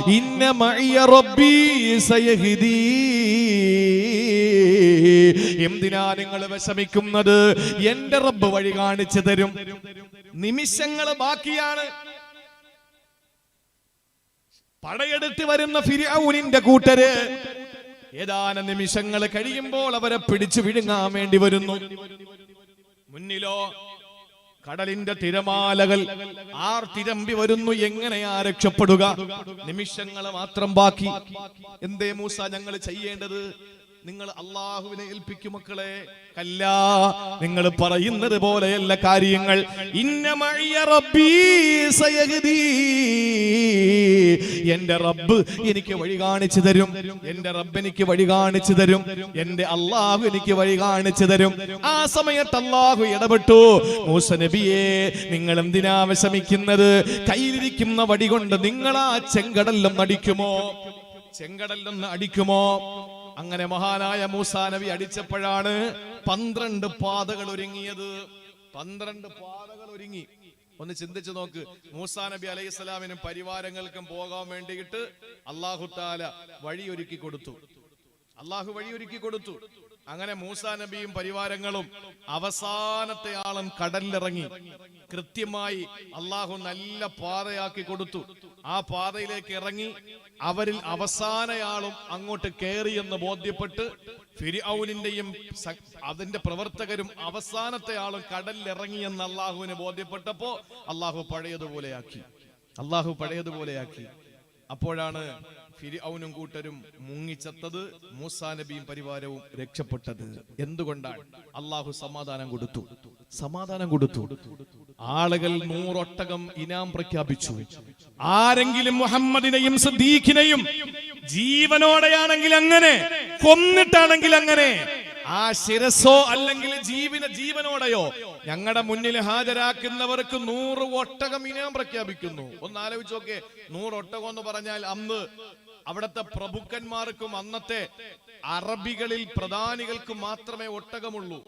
ഇന്ന മഇയ റബ്ബി സയഹിദി. എന്തിനാ നിങ്ങൾ വിഷമിക്കുന്നത്? എന്റെ റബ്ബ് വഴി കാണിച്ചു തരും. നിമിഷങ്ങൾ ബാക്കിയാണ്. പടയെടുത്ത് വരുന്ന ഫിരിയാവൂനിന്റെ കൂട്ടര് ഏതാനും നിമിഷങ്ങൾ കഴിയുമ്പോൾ അവരെ പിടിച്ചു വിഴുങ്ങാൻ വേണ്ടി വരുന്നു. മുന്നിലോ കടലിന്റെ തിരമാലകൾ ആർ തിരമ്പി വരുന്നു എങ്ങനെയാ രക്ഷപ്പെടുക? നിമിഷങ്ങൾ മാത്രം ബാക്കി. എന്തേ മൂസ ഞങ്ങൾ ചെയ്യേണ്ടത്? നിങ്ങൾ അള്ളാഹുവിനെ ഏൽപ്പിക്കും മക്കളെ. കല്ല നിങ്ങൾ പറയുന്നത് പോലെയല്ല കാര്യങ്ങൾ. എന്റെ റബ്ബ് എനിക്ക് വഴി കാണിച്ചു തരും. എന്റെ റബ്ബ് എനിക്ക് വഴി കാണിച്ചു തരും. എന്റെ അള്ളാഹു എനിക്ക് വഴി കാണിച്ചു തരും. ആ സമയത്ത് അള്ളാഹു ഇടപെട്ടു. മൂസ നബിയെ നിങ്ങൾ എന്തിനാ വിഷമിക്കുന്നത്? കയ്യിലിരിക്കുന്ന വടി കൊണ്ട് നിങ്ങൾ ആ ചെങ്കടലിലും അടിക്കുമോ? ചെങ്കടലിലൊന്ന് അടിക്കുമോ? അങ്ങനെ മഹാനായ മൂസാ നബി അടിച്ചപ്പോഴാണ് പന്ത്രണ്ട് പാതകൾ ഒരുങ്ങിയത്. പന്ത്രണ്ട് പാതകൾ ഒരുങ്ങി. ഒന്ന് ചിന്തിച്ചു നോക്ക്. മൂസാ നബി അലൈഹി സ്വലാമിനും പരിവാരങ്ങൾക്കും പോകാൻ വേണ്ടിയിട്ട് അള്ളാഹു താല വഴിയൊരുക്കി കൊടുത്തു. അള്ളാഹു വഴിയൊരുക്കി കൊടുത്തു. അങ്ങനെ മൂസാ നബിയും പരിവാരങ്ങളും അവസാനത്തെ ആളും കടലിലിറങ്ങി. കൃത്യമായി അള്ളാഹു നല്ല പാതയാക്കി കൊടുത്തു. ആ പാതയിലേക്ക് ഇറങ്ങി അവരിൽ അവസാനയാളും അങ്ങോട്ട് കയറി എന്ന് ബോധ്യപ്പെട്ട് ഫിരിഔനിന്റെയും അതിന്റെ പ്രവർത്തകരും അവസാനത്തെ ആളും കടലിലിറങ്ങിയെന്ന് അള്ളാഹുവിന് ബോധ്യപ്പെട്ടപ്പോ അള്ളാഹു പഴയതുപോലെയാക്കി അള്ളാഹു പഴയതുപോലെയാക്കി അപ്പോഴാണ് ഫിരിഔനും കൂട്ടരും മുങ്ങിച്ചത്തത് മൂസാ നബിയും പരിവാരവും രക്ഷപ്പെട്ടത്. എന്തുകൊണ്ടാണ്? അള്ളാഹു സമാധാനം കൊടുത്തു. സമാധാനം കൊടുത്തു. ആളുകൾ നൂറൊട്ടകം ഇനാം പ്രഖ്യാപിച്ചു. ആരെങ്കിലും മുഹമ്മദിനെയും സിദ്ദീഖിനെയും ജീവനോടെയാണെങ്കിൽ അങ്ങനെ കൊന്നിട്ടാണെങ്കിൽ അങ്ങനെ ആ ശിരസോ അല്ലെങ്കിൽ ജീവന ജീവനോടെയോ ഞങ്ങളുടെ മുന്നിൽ ഹാജരാക്കുന്നവർക്ക് നൂറ് ഒട്ടകം ഇനാം പ്രഖ്യാപിക്കുന്നു. ഒന്ന് ആലോചിച്ചോക്കെ നൂറ് ഒട്ടകം എന്ന് പറഞ്ഞാൽ അന്ന് അവിടുത്തെ പ്രഭുക്കന്മാർക്കും അന്നത്തെ അറബികളിൽ പ്രധാനികൾക്ക് മാത്രമേ ഒട്ടകമുള്ളൂ.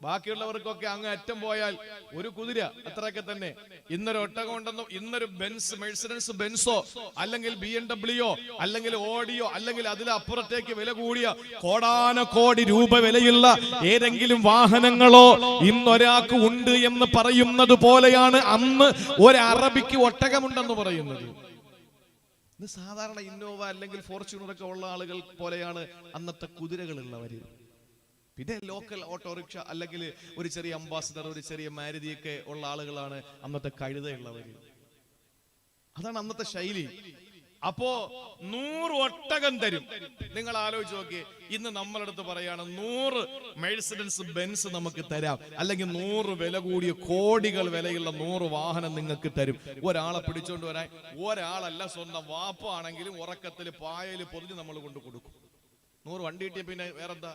ബാക്കിയുള്ളവർക്കൊക്കെ അങ്ങ് അറ്റം പോയാൽ ഒരു കുതിര അത്രയൊക്കെ തന്നെ. ഇന്നൊരു ഒട്ടകം ഉണ്ടെന്നോ ഇന്നൊരു ബെൻസ് മെഴ്സിഡൻസ് ബെൻസോ അല്ലെങ്കിൽ ബി എം ഡബ്ല്യുയോ അല്ലെങ്കിൽ ഓഡിയോ അല്ലെങ്കിൽ അതിലപ്പുറത്തേക്ക് വില കൂടിയ കോടാന കോടി രൂപ വിലയുള്ള ഏതെങ്കിലും വാഹനങ്ങളോ ഇന്നൊരാൾക്ക് ഉണ്ട് എന്ന് പറയുന്നത് പോലെയാണ് അന്ന് ഒരു അറബിക്ക് ഒട്ടകമുണ്ടെന്ന് പറയുന്നത്. ഇത് സാധാരണ ഇന്നോവ അല്ലെങ്കിൽ ഫോർച്യൂണർ ഒക്കെ ഉള്ള ആളുകൾ പോലെയാണ് അന്നത്തെ കുതിരകളുള്ളവര്. പിന്നെ ലോക്കൽ ഓട്ടോറിക്ഷ അല്ലെങ്കിൽ ഒരു ചെറിയ അംബാസിഡർ ഒരു ചെറിയ മാരുതിയൊക്കെ ഉള്ള ആളുകളാണ് അന്നത്തെ കഴുതയുള്ളവര്. അതാണ് അന്നത്തെ ശൈലി. അപ്പോ നൂറ് ഒട്ടകം തരും. നിങ്ങൾ ആലോചിച്ച് നോക്കിയേ ഇന്ന് നമ്മളടുത്ത് പറയാണ് നൂറ് മെഴ്സിഡൻസ് ബെൻസ് നമുക്ക് തരാം. അല്ലെങ്കിൽ നൂറ് വില കൂടിയ കോടികൾ വിലയുള്ള നൂറ് വാഹനം നിങ്ങൾക്ക് തരും. ഒരാളെ പിടിച്ചോണ്ട് വരാൻ ഒരാളല്ല സ്വന്തം വാപ്പാണെങ്കിലും ഉറക്കത്തിൽ പായൽ പൊതിഞ്ഞ് നമ്മൾ കൊണ്ട് കൊടുക്കും. നൂറ് വണ്ടി കിട്ടിയ പിന്നെ വേറെന്താ?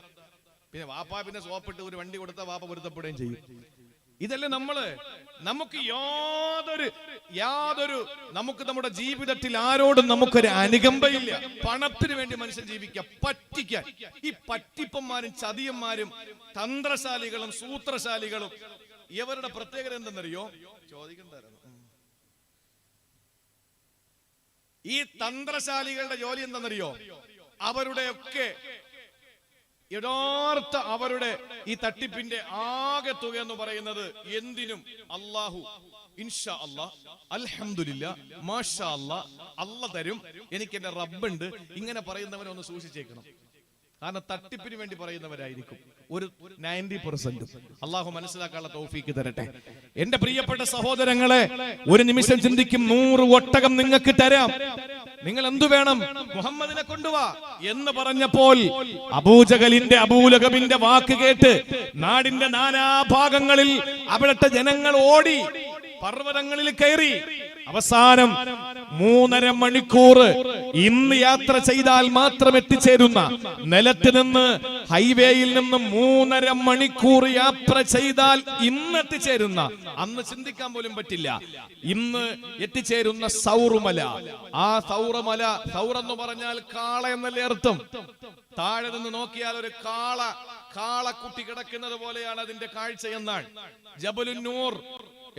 പിന്നെ വാപ്പ പിന്നെ സോപ്പിട്ട് ഒരു വണ്ടി കൊടുത്താൽ വാപ്പ പൊരുത്തപ്പെടുകയും ചെയ്യും. ഇതല്ലേ നമ്മൾ? നമുക്ക് യാതൊരു യാതൊരു നമുക്ക് നമ്മുടെ ജീവിതത്തിൽ ആരോടും നമുക്കൊരു അനുകമ്പയില്ല. പണത്തിന് വേണ്ടി മനുഷ്യൻ ജീവിക്കുക പറ്റിക്കാൻ. ഈ പറ്റിപ്പന്മാരും ചതിയന്മാരും തന്ത്രശാലികളും സൂത്രശാലികളും ഇവരുടെ പ്രത്യേകത എന്തെന്നറിയോ? ചോദിക്കണ്ടായിരുന്നു. ഈ തന്ത്രശാലികളുടെ ജോലി എന്തെന്നറിയോ അവരുടെ ഒക്കെ യഥാർത്ഥ അവരുടെ ഈ തട്ടിപ്പിന്റെ ആകെ തുക എന്ന് പറയുന്നത് എന്തിനും അള്ളാഹു ഇൻഷാ അല്ലാ അലഹമില്ല മാഷാ അല്ലാ അല്ല തരും. എനിക്ക് എന്റെ റബ്ബുണ്ട്. ഇങ്ങനെ പറയുന്നവനെ ഒന്ന് സൂക്ഷിച്ചേക്കണം. കാരണം തട്ടിപ്പിന് വേണ്ടി പറയുന്നവരായിരിക്കും. ഒരു നയന്റി പെർസെന്റ് അള്ളാഹു മനസ്സിലാക്കാനുള്ള തൗഫീക്ക് തരട്ടെ. എന്റെ പ്രിയപ്പെട്ട സഹോദരങ്ങളെ ഒരു നിമിഷം ചിന്തിക്കും. നൂറ് ഒട്ടകം നിങ്ങൾക്ക് തരാം. നിങ്ങൾ എന്തു വേണം? മുഹമ്മദിനെ കൊണ്ടുവാ. എന്ന് പറഞ്ഞപ്പോൾ അബൂജകലിന്റെ അബൂലകബിന്റെ വാക്ക് കേട്ട് നാടിന്റെ നാനാഭാഗങ്ങളിൽ അവിടുത്തെ ജനങ്ങൾ ഓടി പർവതങ്ങളിൽ കയറി അവസാനം മൂന്നര മണിക്കൂർ ഇന്ന് യാത്ര ചെയ്താൽ മാത്രം എത്തിച്ചേരുന്ന നിലത്ത് നിന്ന് ഹൈവേയിൽ നിന്ന് മൂന്നര മണിക്കൂർ യാത്ര ചെയ്താൽ ഇന്ന് എത്തിച്ചേരുന്ന അന്ന് ചിന്തിക്കാൻ പോലും പറ്റില്ല ഇന്ന് എത്തിച്ചേരുന്ന സൗറുമല. ആ സൗറമല സൗറെന്ന് പറഞ്ഞാൽ കാള എന്നല്ലേ അർത്ഥം? താഴെ നിന്ന് നോക്കിയാൽ ഒരു കാള കാളക്കുട്ടി കിടക്കുന്നത് പോലെയാണ് അതിന്റെ കാഴ്ച എന്നാണ് ജബലുന്നൂർ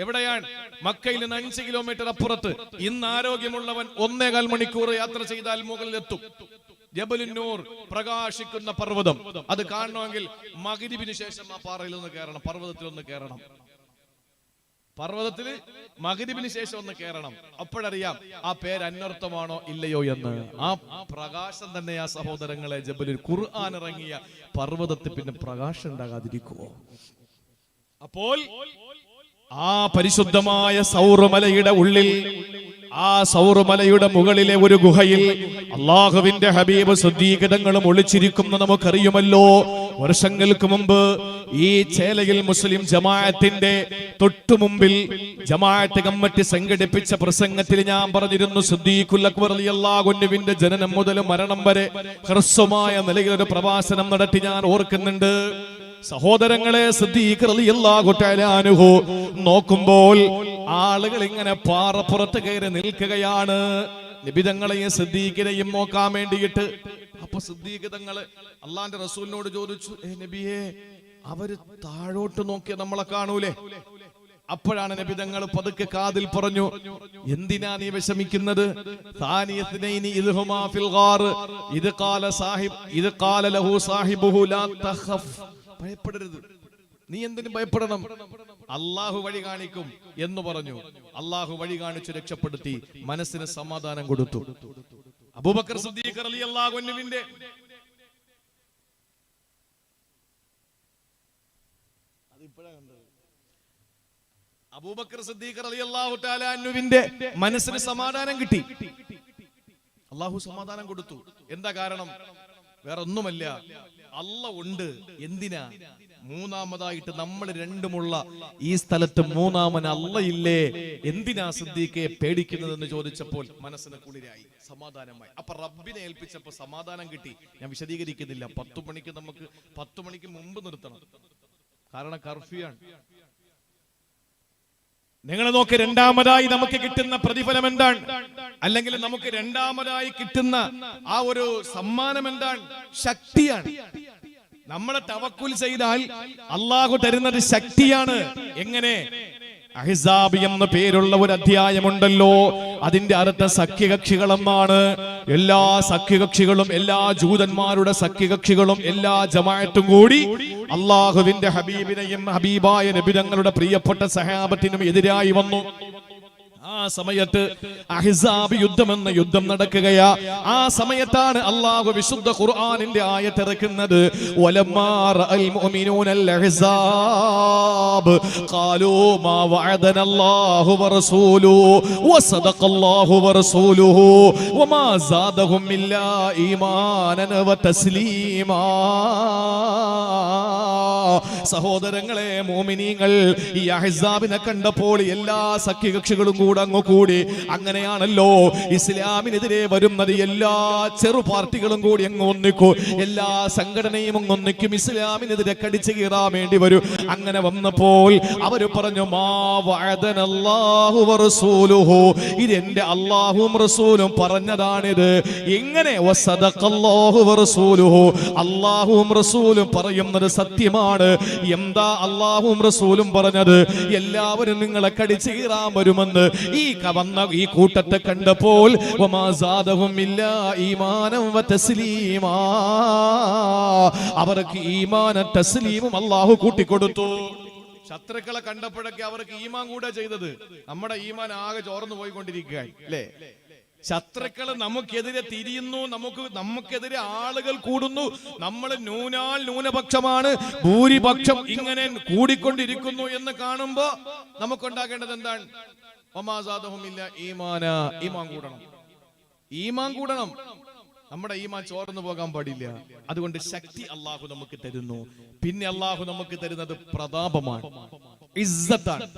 എവിടെയാണ്? മക്കയിൽ നിന്ന് അഞ്ച് കിലോമീറ്റർ അപ്പുറത്ത്. ഇന്ന് ആരോഗ്യമുള്ളവൻ ഒന്നേകാൽ മണിക്കൂർ യാത്ര ചെയ്താൽ മുകളിലെത്തും. ജബലുന്നൂർ പ്രകാശിക്കുന്ന പർവതം. അത് കാണണമെങ്കിൽ മകരിബിന് ശേഷം ആ പാറയിൽ ഒന്ന് കയറണം പർവതത്തിൽ ഒന്ന് കയറണം. പർവതത്തിൽ മകരിബിന് ശേഷം ഒന്ന് കയറണം. അപ്പോഴറിയാം ആ പേര് അന്വർത്ഥമാണോ ഇല്ലയോ എന്ന്. ആ പ്രകാശം തന്നെ ആ സഹോദരങ്ങളെ ജബലിൽ ഖുർആൻ ഇറങ്ങിയ പർവതത്തിൽ പിന്നെ പ്രകാശം ഉണ്ടാകാതിരിക്കുമോ അപ്പോൾ ആ പരിശുദ്ധമായ സൗറമലയുടെ ഉള്ളിൽ ആ സൗറമലയുടെ മുകളിലെ ഒരു ഗുഹയിൽ അള്ളാഹുവിന്റെ ഹബീബ് ശുദ്ധീകതങ്ങളും ഒളിച്ചിരിക്കുന്ന നമുക്കറിയുമല്ലോ. വർഷങ്ങൾക്ക് മുമ്പ് ഈ ചേലയിൽ മുസ്ലിം ജമാഅത്തിന്റെ തൊട്ടു മുമ്പിൽ ജമാഅത്ത് കമ്മിറ്റി സംഘടിപ്പിച്ച പ്രസംഗത്തിൽ ഞാൻ പറഞ്ഞിരുന്നു സിദ്ദീഖുൽ അക്ബർ ജനനം മുതൽ മരണം വരെ ഹ്രസ്വമായ നിലയിൽ ഒരു പ്രഭാഷണം നടത്തി ഞാൻ ഓർക്കുന്നുണ്ട്. സഹോദരങ്ങളെ നോക്കുമ്പോൾ ആളുകൾ ഇങ്ങനെ പാറപ്പുറത്ത് കയറി നിൽക്കുകയാണ്. നിബിതങ്ങളെയും സിദ്ദീഖിനെയും നോക്കാൻ വേണ്ടിയിട്ട്. അപ്പൊ സിദ്ദീഖ് അള്ളാന്റെ റസൂലിനോട് ചോദിച്ചു ഏ നബിയെ അവർ താഴോട്ട് നോക്കിയ നമ്മളെ കാണൂലേ? അപ്പോഴാണ് നബിതങ്ങൾ പതുക്കെ കാതിൽ പറഞ്ഞു എന്തിനാ നീ വിഷമിക്കുന്നത്? ഇത് കാല സാഹിബ് ഇത് കാല ലഹു സാഹിബുഹു ലാ തഖഫ്. ഭയപ്പെടരുത്. നീ എന്തിനു ഭയപ്പെടണം? അള്ളാഹു വഴി കാണിക്കും എന്ന് പറഞ്ഞു. അള്ളാഹു വഴി കാണിച്ചു രക്ഷപ്പെടുത്തി മനസ്സിന് സമാധാനം കൊടുത്തു. അബൂബക്കർ സിദ്ദീഖ് റളിയല്ലാഹു അൻഹുവിന്റെ അബൂബക്കർ സിദ്ദീഖ് തആല അൻഹുവിന്റെ മനസ്സിന് സമാധാനം കിട്ടി. അള്ളാഹു സമാധാനം കൊടുത്തു. എന്താ കാരണം? വേറെ ഒന്നുമല്ല അല്ല ഉണ്ട്. എന്തിനാ? മൂന്നാമതായിട്ട് നമ്മൾ രണ്ടുമുള്ള ഈ സ്ഥലത്ത് മൂന്നാമൻ ഇല്ലേ എന്തിനാ സിദ്ദീഖെ പേടിക്കുന്നതെന്ന് ചോദിച്ചപ്പോൾ മനസ്സിന് കുളിരായി സമാധാനമായി. അപ്പൊ റബ്ബിനെ ഏൽപ്പിച്ചപ്പോ സമാധാനം കിട്ടി. ഞാൻ വിശദീകരിക്കുന്നില്ല. പത്തു മണിക്ക് നമുക്ക് പത്തു മണിക്ക് മുമ്പ് നിർത്തണം. കാരണം കർഫ്യൂ ആണ്. നിങ്ങൾ നോക്ക് രണ്ടാമതായി നമുക്ക് കിട്ടുന്ന പ്രതിഫലം എന്താണ്? അല്ലെങ്കിൽ നമുക്ക് രണ്ടാമതായി കിട്ടുന്ന ആ ഒരു സമ്മാനം എന്താണ്? ശക്തിയാണ്. നമ്മളെ തവക്കുൽ ചെയ്താൽ അള്ളാഹു തരുന്നത് ശക്തിയാണ്. എങ്ങനെ? അഹിസാബ് എന്ന പേരുള്ള ഒരു അധ്യായമുണ്ടല്ലോ. അതിന്റെ അർത്ഥ സഖ്യകക്ഷികളെന്നാണ്. എല്ലാ സഖ്യകക്ഷികളും എല്ലാ ജൂതന്മാരുടെ സഖ്യകക്ഷികളും എല്ലാ ജമായത്തും കൂടി അള്ളാഹുവിന്റെ ഹബീബിനെയും ഹബീബായ നബിതങ്ങളുടെ പ്രിയപ്പെട്ട സഹാബത്തിനും എതിരായി വന്നു. ആ സമയത്ത് അഹിസാബ് യുദ്ധം എന്ന യുദ്ധം നടക്കുകയാ. ആ സമയത്താണ് അള്ളാഹു വിശുദ്ധ ഖുർആാനിന്റെ ആയത്തിറക്കുന്നത് വലമ്മാ റഅൽ മുഅ്മിനൂനൽ അഹ്സാബ് ഖാലൂ മാ വഅദന അല്ലാഹു വസദഖല്ലാഹു വറസൂലുഹു. വമാ സാദഹും ഈമാനൻ വതസ്ലീമാ സഹോദരങ്ങളെ മോമിനിങ്ങൾ ഈ അഹിസാബിനെ കണ്ടപ്പോൾ എല്ലാ സഖ്യകക്ഷികളും കൂടെ അങ്ങ് കൂടി. അങ്ങനെയാണല്ലോ ഇസ്ലാമിനെതിരെ വരുന്നത്. എല്ലാ ചെറു പാർട്ടികളും കൂടി അങ്ങ് ഒന്നിക്കും. എല്ലാ സംഘടനയും അങ്ങ് ഒന്നിക്കും. ഇസ്ലാമിനെതിരെ കടിച്ചു കീറാൻ വേണ്ടി വരും. അങ്ങനെ വന്നപ്പോൾ അവർ പറഞ്ഞു മാ ഇത് എന്റെ അള്ളാഹും റസൂലും പറഞ്ഞതാണിത്. ഇങ്ങനെ വസദഖല്ലാഹു റസൂലും പറയുന്നത് സത്യമാണ്. എന്താ അള്ളാഹും റസൂലും പറഞ്ഞത്? എല്ലാവരും നിങ്ങളെ കടിച്ചു കീറാൻ വരുമെന്ന്. ഈ കവന്ന വന്ന ഈ കൂട്ടത്തെ കണ്ടപ്പോൾ അവർക്ക് ഈമാന തസ്ലീമും അള്ളാഹു കൂട്ടിക്കൊടുത്തു. ശത്രുക്കളെ കണ്ടപ്പോഴൊക്കെ അവർക്ക് ഈമാൻ കൂടെ ചെയ്തത്. നമ്മുടെ ഈമാൻ ആകെ ചോർന്നു പോയിക്കൊണ്ടിരിക്കുകയായി അല്ലേ? ശത്രുക്കൾ നമുക്കെതിരെ തിരിയുന്നു നമുക്ക് നമുക്കെതിരെ ആളുകൾ കൂടുന്നു. നമ്മൾ ന്യൂനാൽ ന്യൂനപക്ഷമാണ് ഭൂരിപക്ഷം ഇങ്ങനെ കൂടിക്കൊണ്ടിരിക്കുന്നു എന്ന് കാണുമ്പോ നമുക്കുണ്ടാക്കേണ്ടത് എന്താണ്? ഒമാസാദവുമില്ല ഈമാന. ഈമാൻ കൂടണം. ഈമാൻ കൂടണം. നമ്മുടെ ഈമാൻ ചോർന്നു പോകാൻ പാടില്ല. അതുകൊണ്ട് ശക്തി അള്ളാഹു നമുക്ക് തരുന്നു. പിന്നെ അള്ളാഹു നമുക്ക് തരുന്നത് പ്രതാപമാണ് ഇസ്സത്താണ്.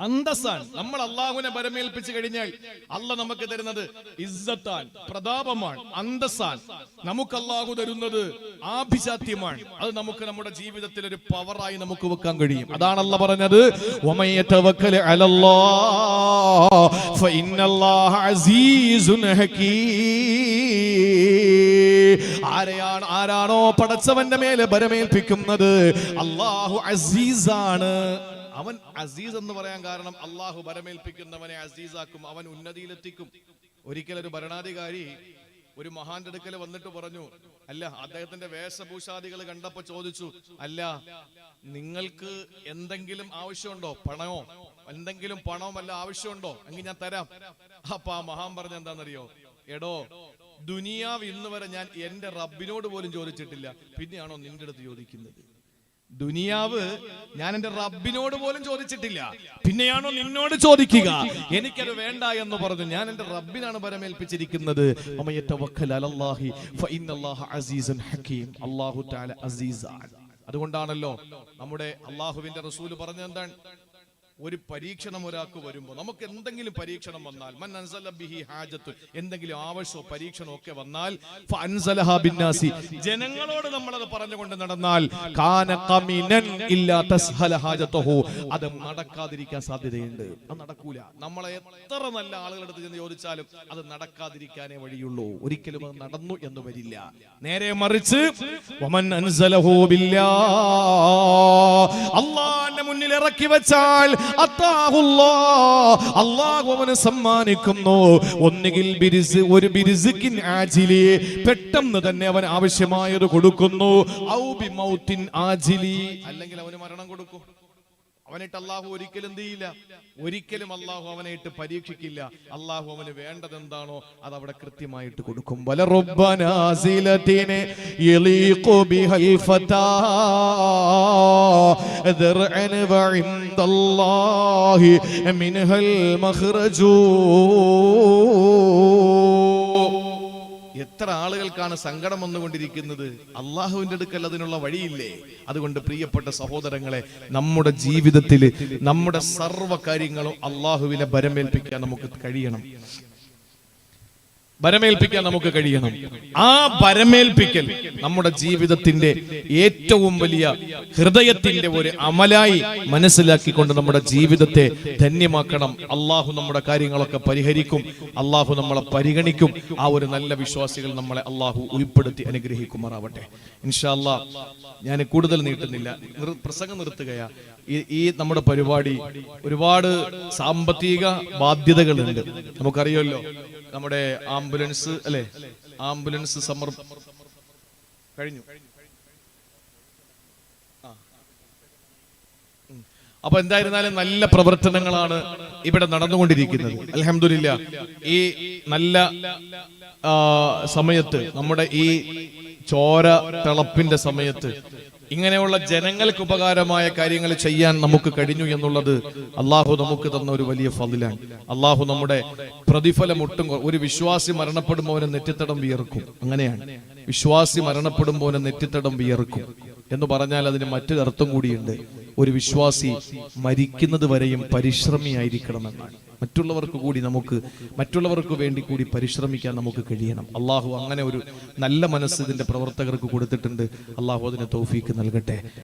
അന്തസ്സാണ്. നമ്മൾ അള്ളാഹുവിനെ പരമേൽപ്പിച്ചു കഴിഞ്ഞാൽ അല്ല നമുക്ക് തരുന്നത് ഇസ്സത്താൻ പ്രതാപമാണ് അന്തസ്സാൻ നമുക്ക് അള്ളാഹു തരുന്നത് ആഭിജാത്യമാണ്. അത് നമുക്ക് നമ്മുടെ ജീവിതത്തിൽ ഒരു പവറായി നമുക്ക് വെക്കാൻ കഴിയും. അതാണ് അല്ല പറഞ്ഞത്. "വമൻ യതവക്കൽ അലല്ലാഹ് ഫഇന്നല്ലാഹ അസീസുൻ ഹകീം. ആരെയാണ് ആരാണോ പടച്ചവന്റെ മേലെ പരമേൽപ്പിക്കുന്നത്? അള്ളാഹു അസീസാണ്. അവൻ അസീസ് എന്ന് പറയാൻ കാരണം അള്ളാഹു ഭരമേൽപ്പിക്കുന്നവനെ അസീസാക്കും അവൻ ഉന്നതിയിലെത്തിക്കും. ഒരിക്കൽ ഒരു ഭരണാധികാരി ഒരു മഹാന്റെ അടുക്കൽ വന്നിട്ട് പറഞ്ഞു അല്ല അദ്ദേഹത്തിന്റെ വേഷഭൂഷാദികൾ കണ്ടപ്പോ ചോദിച്ചു അല്ല നിങ്ങൾക്ക് എന്തെങ്കിലും ആവശ്യമുണ്ടോ? പണമോ? എന്തെങ്കിലും പണമോ അല്ല ആവശ്യമുണ്ടോ? എങ്കിൽ ഞാൻ തരാം. അപ്പൊ ആ മഹാൻ പറഞ്ഞ എന്താണെന്നറിയോ? എടോ ദുനിയാവ് ഇന്ന് വരെ ഞാൻ എന്റെ റബ്ബിനോട് പോലും ചോദിച്ചിട്ടില്ല. പിന്നെയാണോ നിന്റെ അടുത്ത് ചോദിക്കുന്നത്? ദുനിയാവ് ഞാൻ എന്റെ റബ്ബിനോട് പോലും ചോദിച്ചിട്ടില്ല. പിന്നെയാണോ നിന്നോട് ചോദിക്കുക? എനിക്കത് വേണ്ട എന്ന് പറഞ്ഞു. ഞാൻ എന്റെ റബ്ബിനാണ് പരമേൽപ്പിച്ചിരിക്കുന്നത് അതുകൊണ്ടാണല്ലോ നമ്മുടെ അള്ളാഹുവിന്റെ റസൂൽ പറഞ്ഞെന്താണ് ഒരു പരീക്ഷണം ഒരാൾക്ക് വരുമ്പോൾ നമുക്ക് എന്തെങ്കിലും പരീക്ഷണം വന്നാൽ മൻ ബിഹി ഹാജത്ത് എന്തെങ്കിലും ആവശ്യമോ പരീക്ഷണമോ ഒക്കെ വന്നാൽ ബിന്നാസി ജനങ്ങളോട് അത് പറഞ്ഞുകൊണ്ട് നടന്നാൽ കാന ഹാജത്തുഹു അത് നടക്കാതിരിക്കാൻ സാധ്യതയുണ്ട്. അത് നടക്കൂല. നമ്മളെ എത്ര നല്ല ആളുകളെടുത്ത് ചെന്ന് ചോദിച്ചാലും അത് നടക്കാതിരിക്കാനേ വഴിയുള്ളൂ. ഒരിക്കലും അത് നടന്നു എന്ന് വരില്ല. നേരെ മറിച്ച് അള്ളാന്റെ മുന്നിൽ ഇറക്കി വെച്ചാൽ. സമ്മാനിക്കുന്നു. ഒന്നുകിൽ ബിരിസ് ഒരു ബിരിസിക്കിൻ ആജിലി. പെട്ടെന്ന് തന്നെ അവൻ ആവശ്യമായത് കൊടുക്കുന്നു. ഔ ബിമൗത്തിൻ ആജിലി. അല്ലെങ്കിൽ അവന് മരണം കൊടുക്കും. അവനിട്ട് അള്ളാഹു ഒരിക്കലും എന്ത് ചെയ്യില്ല ഒരിക്കലും അള്ളാഹു അവനായിട്ട് പരീക്ഷിക്കില്ല അള്ളാഹു അവന് വേണ്ടത് എന്താണോ അത് അവിടെ കൃത്യമായിട്ട് കൊടുക്കും വല റബ്ബനാസിലത്തിനെ യലീഖു ബിഹൽ ഫതാ ذرعا وعند الله منها المخرج എത്ര ആളുകൾക്കാണ് സങ്കടം വന്നുകൊണ്ടിരിക്കുന്നത്? അള്ളാഹുവിന്റെ അടുക്കൽ അതിനുള്ള വഴിയില്ലേ? അതുകൊണ്ട് പ്രിയപ്പെട്ട സഹോദരങ്ങളെ നമ്മുടെ ജീവിതത്തിൽ നമ്മുടെ സർവ കാര്യങ്ങളും അള്ളാഹുവിനെ ഭരമേൽപ്പിക്കാൻ നമുക്ക് കഴിയണം. ഭരമേൽപ്പിക്കാൻ നമുക്ക് കഴിയണം. ആ ഭരമേൽപ്പിക്കൽ നമ്മുടെ ജീവിതത്തിന്റെ ഏറ്റവും വലിയ ഹൃദയത്തിന്റെ ഒരു അമലായി മനസ്സിലാക്കിക്കൊണ്ട് നമ്മുടെ ജീവിതത്തെ ധന്യമാക്കണം. അള്ളാഹു നമ്മുടെ കാര്യങ്ങളൊക്കെ പരിഹരിക്കും. അള്ളാഹു നമ്മളെ പരിഗണിക്കും. ആ ഒരു നല്ല വിശ്വാസികൾ നമ്മളെ അള്ളാഹു ഉൾപ്പെടുത്തി അനുഗ്രഹിക്കുമാറാവട്ടെ. ഇൻഷാല്ല ഞാൻ കൂടുതൽ നീട്ടുന്നില്ല. പ്രസംഗം നിർത്തുകയാ. ഈ നമ്മുടെ പരിപാടി ഒരുപാട് സാമ്പത്തിക ബാധ്യതകളുണ്ട്. നമുക്കറിയാമല്ലോ. നമ്മുടെ ആംബുലൻസ് അല്ലെ? ആംബുലൻസ് സമർ കഴിഞ്ഞു. അപ്പൊ എന്തായിരുന്നാലും നല്ല പ്രവർത്തനങ്ങളാണ് ഇവിടെ നടന്നുകൊണ്ടിരിക്കുന്നത്. അലഹമില്ല ഈ നല്ല സമയത്ത് നമ്മുടെ ഈ ചോര തിളപ്പിന്റെ സമയത്ത് ഇങ്ങനെയുള്ള ജനങ്ങൾക്ക് ഉപകാരമായ കാര്യങ്ങൾ ചെയ്യാൻ നമുക്ക് കഴിഞ്ഞു എന്നുള്ളത് അള്ളാഹു നമുക്ക് തന്ന ഒരു വലിയ ഫതിലാണ്. അള്ളാഹു നമ്മുടെ പ്രതിഫലം ഒട്ടും ഒരു വിശ്വാസി മരണപ്പെടുമ്പോൾ നെറ്റിത്തടം വിയർക്കും. അങ്ങനെയാണ്. വിശ്വാസി മരണപ്പെടുമ്പോൾ നെറ്റിത്തടം വിയർക്കും. എന്ന് പറഞ്ഞാൽ അതിന് മറ്റൊരു അർത്ഥം കൂടിയുണ്ട്. ഒരു വിശ്വാസി മരിക്കുന്നത് വരെയും പരിശ്രമിയായിരിക്കണമെന്നാണ്. മറ്റുള്ളവർക്ക് കൂടി നമുക്ക് മറ്റുള്ളവർക്ക് വേണ്ടി കൂടി പരിശ്രമിക്കാൻ നമുക്ക് കഴിയണം. അള്ളാഹു അങ്ങനെ ഒരു നല്ല മനസ്സ് ഇതിന്റെ പ്രവർത്തകർക്ക് കൊടുത്തിട്ടുണ്ട്. അള്ളാഹു അതിന് തൗഫീക്ക് നൽകട്ടെ.